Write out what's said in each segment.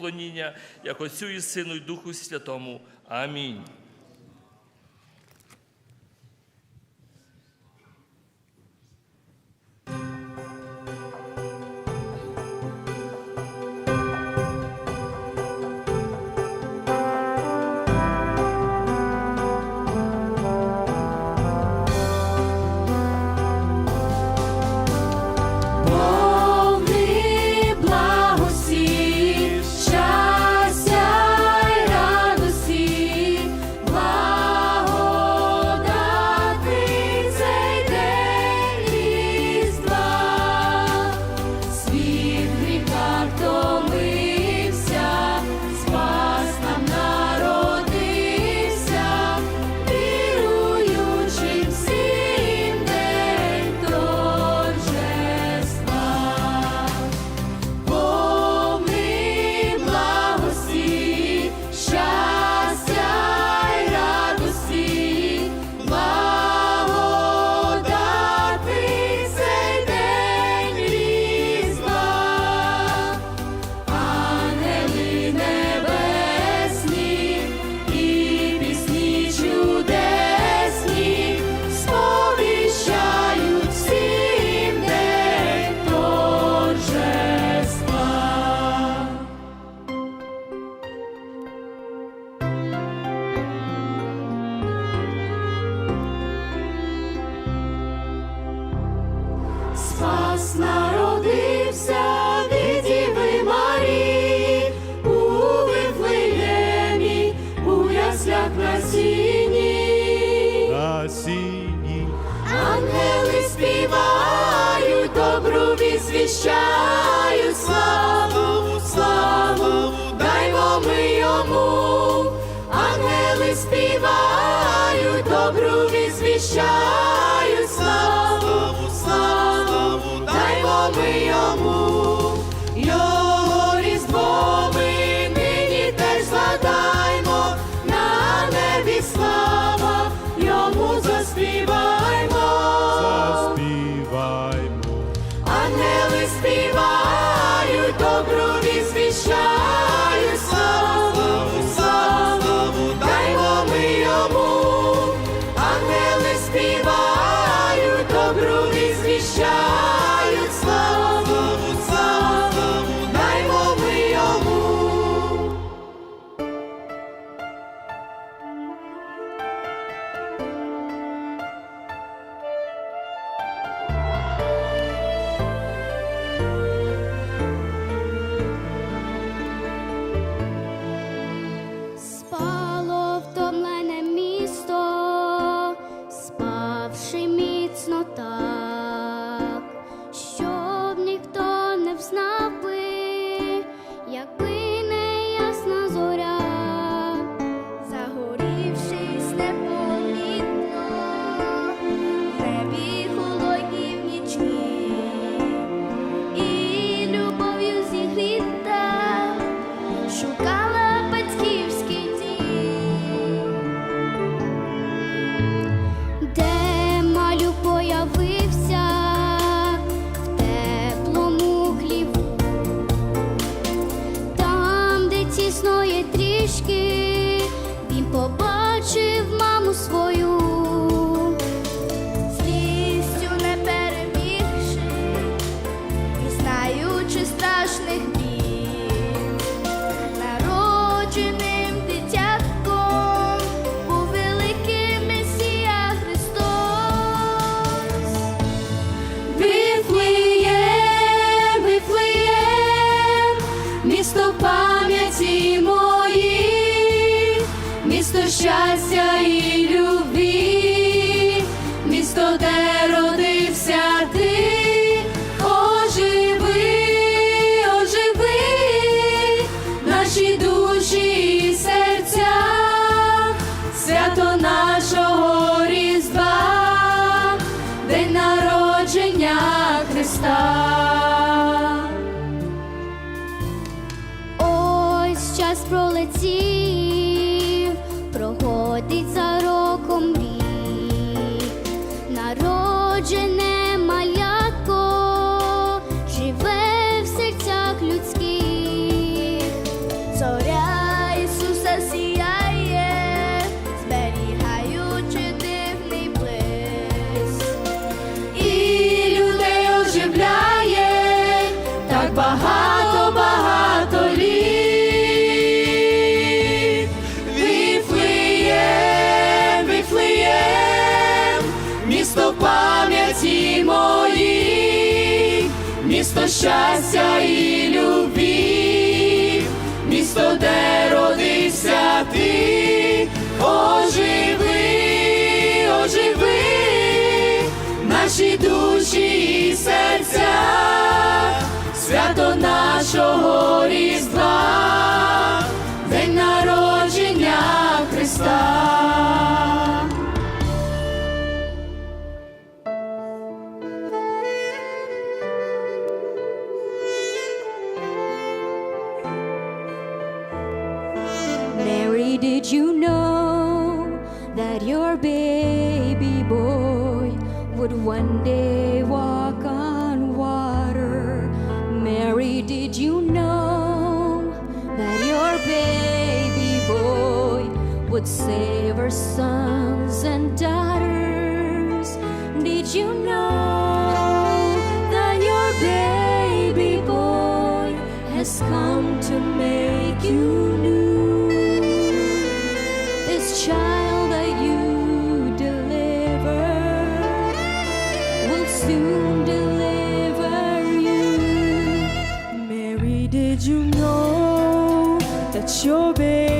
поклоніння, як Отцю і Сину, і Духу Святому. Амінь. освіщають славу. Virgin місто щастя і любві, місто, де родився ти, оживи, оживи, наші душі і серця, свято нашого різдва. Did you know that your baby boy would save our sons and daughters? Did you know that your baby boy has come to make you new? This child that you deliver will soon. Show your.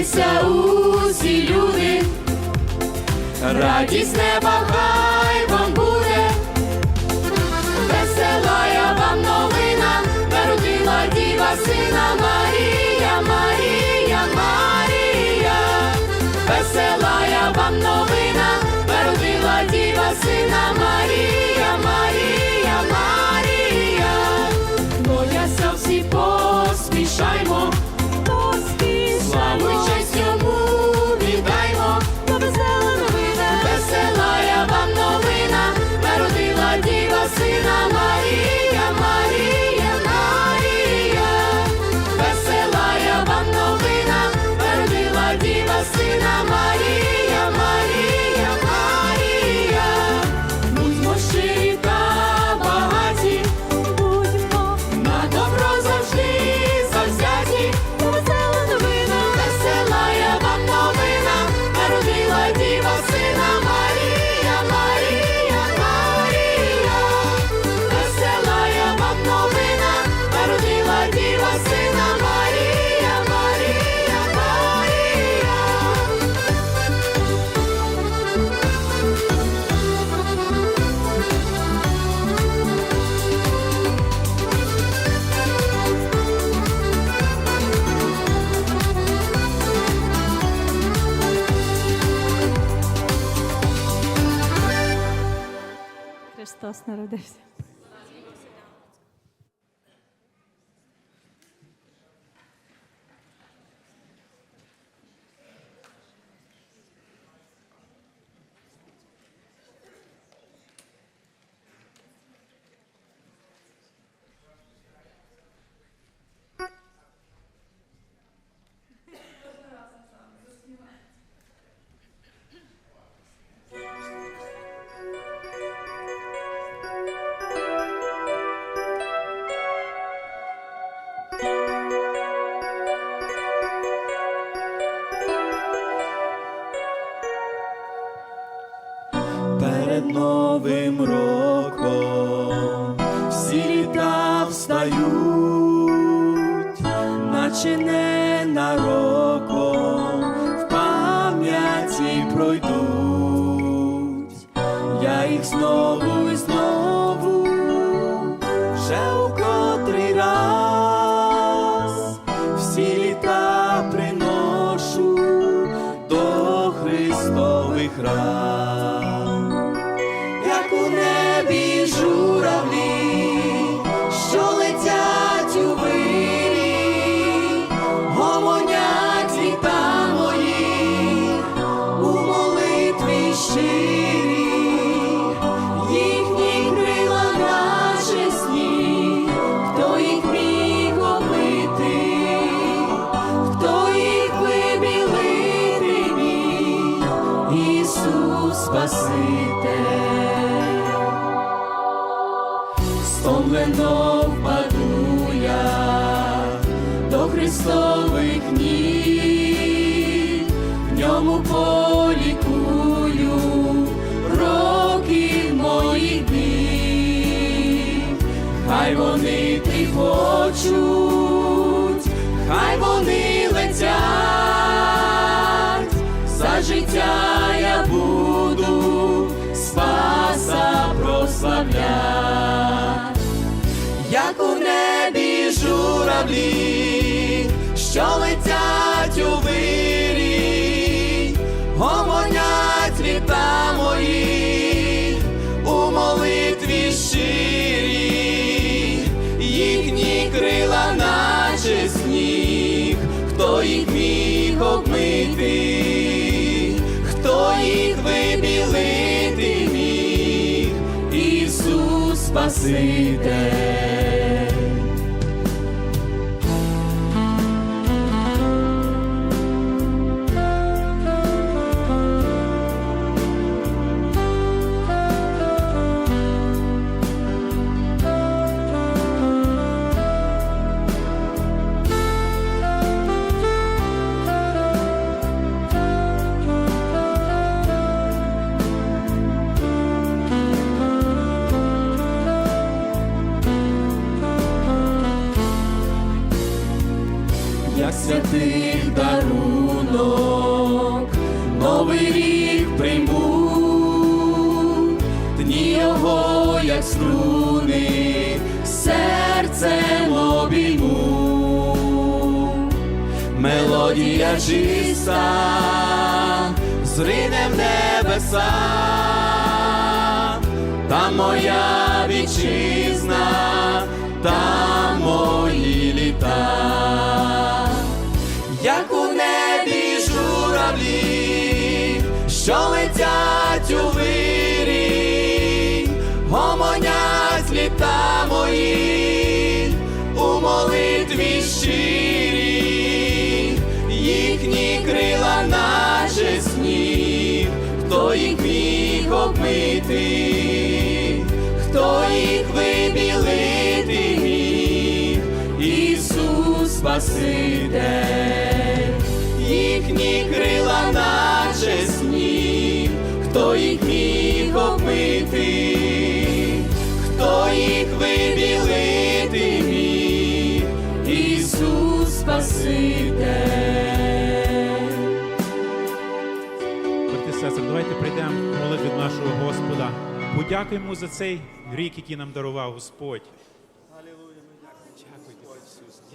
Радуйтеся усі люди, радість неба хай вам буде, весела я вам новина, народила діва сина Марія, Марія, Марія, весела я вам новина, народила діва сина Марія. Христос народився. ненароком в пам'яті пройдуть, я їх знову. Стомлено впаду я до Христових ніг, в ньому полікую роки моїх днів. Хай вони тріпочуть, хай вони летять, за життя що летять у вирій, гомонять літа мої у молитві щирі, їхні крила, наче сніг, хто їх міг обмити, хто їх вибілити міг, Ісус Спаситель. Струни, серцем обійму, мелодія чиста, зрине в небеса, там моя вітчизна, там мої літа. Як у небі журавлі, що летять у вирій, Подякуємо за цей рік, який нам дарував Господь.